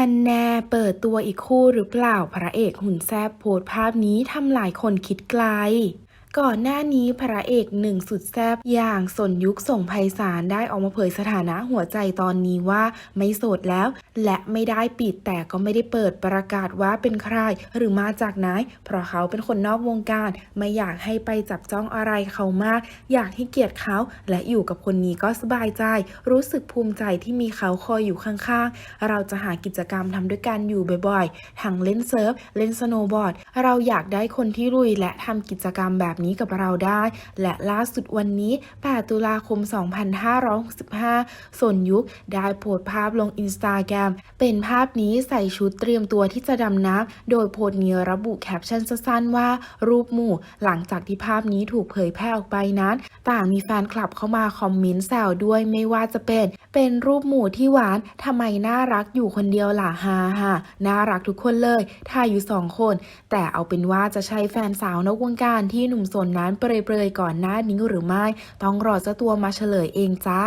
ฮันแน่เปิดตัวอีกคู่หรือเปล่าพระเอกหุ่นแซบโพสภาพนี้ทำหลายคนคิดไกล ก่อนหน้านี้พระเอกหนึ่งสุดแซบอย่างสนยุคส่งไพศาลได้ออกมาเผยสถานะหัวใจตอนนี้ว่าไม่โสดแล้ว และไม่ได้ปิดแต่ก็ไม่ได้เปิดประกาศว่าเป็นใครหรือมาจากไหน เพราะเขาเป็นคนนอกวงการ ไม่อยากให้ไปจับจ้องอะไรเขามาก อยากให้เกียรติเขา และอยู่กับคนนี้ก็สบายใจ รู้สึกภูมิใจที่มีเขาคอยอยู่ข้างๆ เราจะหากิจกรรมทำด้วยกันอยู่บ่อยๆทั้งเล่นเซิร์ฟเล่นสโนว์บอร์ดเราอยากได้คนที่ลุยและทำกิจกรรมแบบนี้กับเราได้ และล่าสุดวันนี้ 8 ตุลาคม 2565 ส่วนยุคได้โพสต์ภาพลงอินสตาแกรมเป็นภาพนี้ใส่ชุดเตรียมตัวที่จะดำน้ำโดยโพสต์นี้ระบุแคปชั่นสั้นๆว่ารูปหมู่ หลังจากที่ภาพนี้ถูกเผยแพร่ออกไปนั้น ต่างมีแฟนคลับเข้ามาคอมเมนต์แซวด้วยไม่ว่าจะเป็น เป็นรูปหมู่ที่หวานทำไมน่ารักอยู่คนเดียวล่ะฮาฮาน่ารักทุกคนเลยถ่ายอยู่สองคน แต่เอาเป็นว่าจะใช่แฟนสาวนอกวงการที่หนุ่มสนนั้นเปรยๆก่อนหน้านี้หรือไม่ ต้องรอเจ้าตัวมาเฉลยเองจ้า